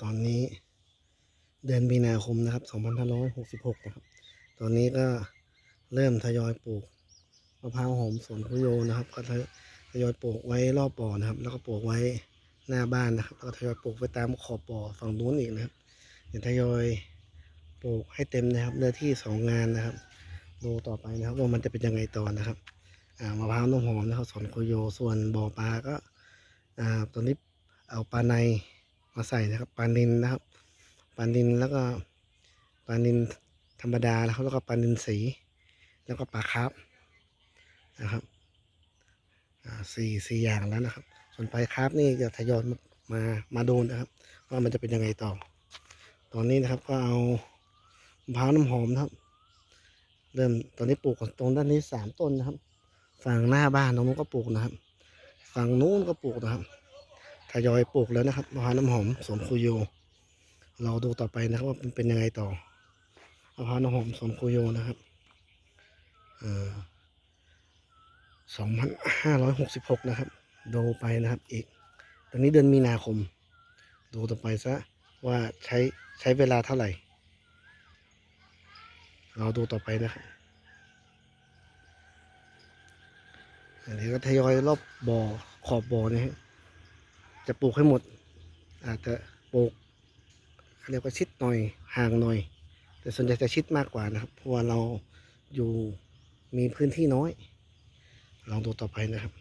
ตอนนี้เดือนมีนาคมนะครับ2566 นะครับ ตอนนี้ก็เริ่มทยอยปลูกมะพร้าวหอมสวนคุโยนะครับ ก็ทยอยปลูกไว้รอบบ่อนะครับ แล้วก็ปลูกไว้หน้าบ้านนะครับ แล้วก็ทยอยปลูกไว้ตามขอบบ่อฝั่งนู้นอีกนะครับเดี๋ยวทยอยปลูกให้เต็มนะครับเนื้อที่สองงานนะครับ ดูต่อไปนะครับว่ามันจะเป็นยังไงต่อนะครับอ่ามะพร้าวน้ำหอมนะครับสวนโคโยส่วนบ่อปลาก็อ่าตอนนี้เอาปลาใน มาใส่นะครับปลานินนะครับปลานินแล้วก็ปลานินธรรมดานะครับแล้วก็ปลานินสี แล้วก็ปลาคาร์ฟนะครับสี่สี่อย่างแล้วนะครับ ส่วนปลาคาร์ฟนี่จะทยอยมามามาดูนะครับ ว่ามันจะเป็นยังไงต่อ ตอนนี้นะครับก็เอามะพร้าวน้ำหอมนะครับ เริ่มตอนนี้ปลูกตรงด้านนี้สามต้นนะครับ ฝั่งหน้าบ้านตรงนู้นก็ปลูกนะครับ ฝั่งนู้นก็ปลูกนะครับ ทยอยปลูกแล้วนะครับมะพร้าวน้ำหอมสวนคุโย เราดูต่อไปนะครับว่าเป็นยังไงต่อมะพร้าวน้ำหอมสวนคุโยนะครับสองพันห้าร้อยหกสิบหกนะครับ ดูไปนะครับอีก ตอนนี้เดือนมีนาคม ดูต่อไปซะว่าใช้ใช้เวลาเท่าไหร่ เราดูต่อไปนะครับอันนี้ก็ทยอยรอบบ่อขอบบ่อนะฮะ จะปลูกให้หมด อาจจะปลูกเรียกว่าชิดหน่อยห่างหน่อย แต่ส่วนใหญ่จะชิดมากกว่านะครับเพราะว่าเราอยู่มีพื้นที่น้อย ลองดูต่อไปนะครับ